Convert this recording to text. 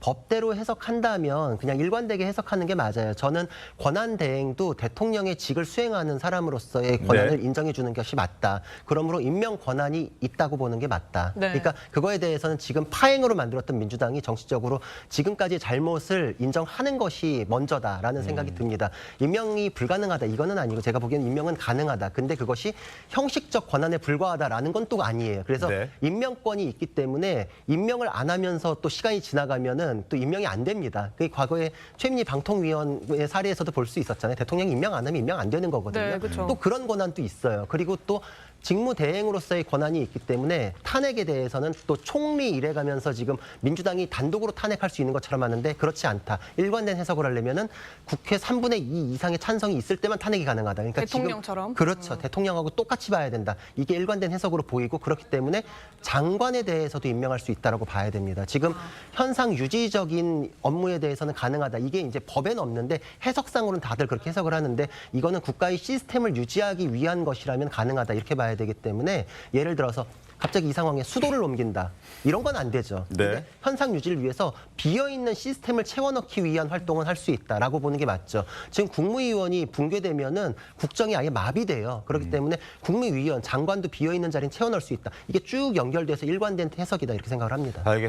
법대로 해석한다면 그냥 일관되게 해석하는 게 맞아요. 저는 권한 대행도 대통령의 직을 수행하는 사람으로서의 권한을 네. 인정해 주는 것이 맞다. 그러므로 임명 권한이 있다고 보는 게 맞다. 네. 그러니까 그거에 대해서는 지금 파행으로 만들었던 민주당이 정치적으로 지금까지 잘못을 인정하는 것이 먼저다라는 음. 생각이 듭니다. 임명이 불가능하다 이거는 아니고 제가 보기에는 임명은 가능하다. 근데 그것이 형식적 권한에 불과하다라는 건 또 아니에요. 그래서 네. 임명권이 있기 때문에 임명을 안 하면서 또 시간이 지나가면은 또 임명이 안 됩니다. 그 과거에 최민희 방통위원의 사례에서도 볼 수 있었잖아요. 대통령이 임명 안 하면 임명 안 되는 거거든요. 네, 그쵸. 또 그런 권한도 있어요. 그리고 또 직무 대행으로서의 권한이 있기 때문에 탄핵에 대해서는 또 총리 이래가면서 지금 민주당이 단독으로 탄핵할 수 있는 것처럼 하는데 그렇지 않다. 일관된 해석을 하려면은 국회 3분의 2 이상의 찬성이 있을 때만 탄핵이 가능하다. 그러니까 지금 대통령처럼? 그렇죠. 대통령하고 똑같이 봐야 된다. 이게 일관된 해석으로 보이고 그렇기 때문에 장관에 대해서도 임명할 수 있다라고 봐야 됩니다. 지금 현상 유지 적인 업무에 대해서는 가능하다. 이게 이제 법에는 없는데 해석상으로는 다들 그렇게 해석을 하는데 이거는 국가의 시스템을 유지하기 위한 것이라면 가능하다. 이렇게 봐야 되기 때문에 예를 들어서 갑자기 이 상황에 수도를 옮긴다. 이런 건 안 되죠. 네. 현상 유지를 위해서 비어 있는 시스템을 채워넣기 위한 활동은 할 수 있다라고 보는 게 맞죠. 지금 국무위원이 붕괴되면은 국정이 아예 마비돼요. 그렇기 음. 때문에 국무위원, 장관도 비어 있는 자리는 채워넣을 수 있다. 이게 쭉 연결돼서 일관된 해석이다 이렇게 생각을 합니다. 알겠습니다.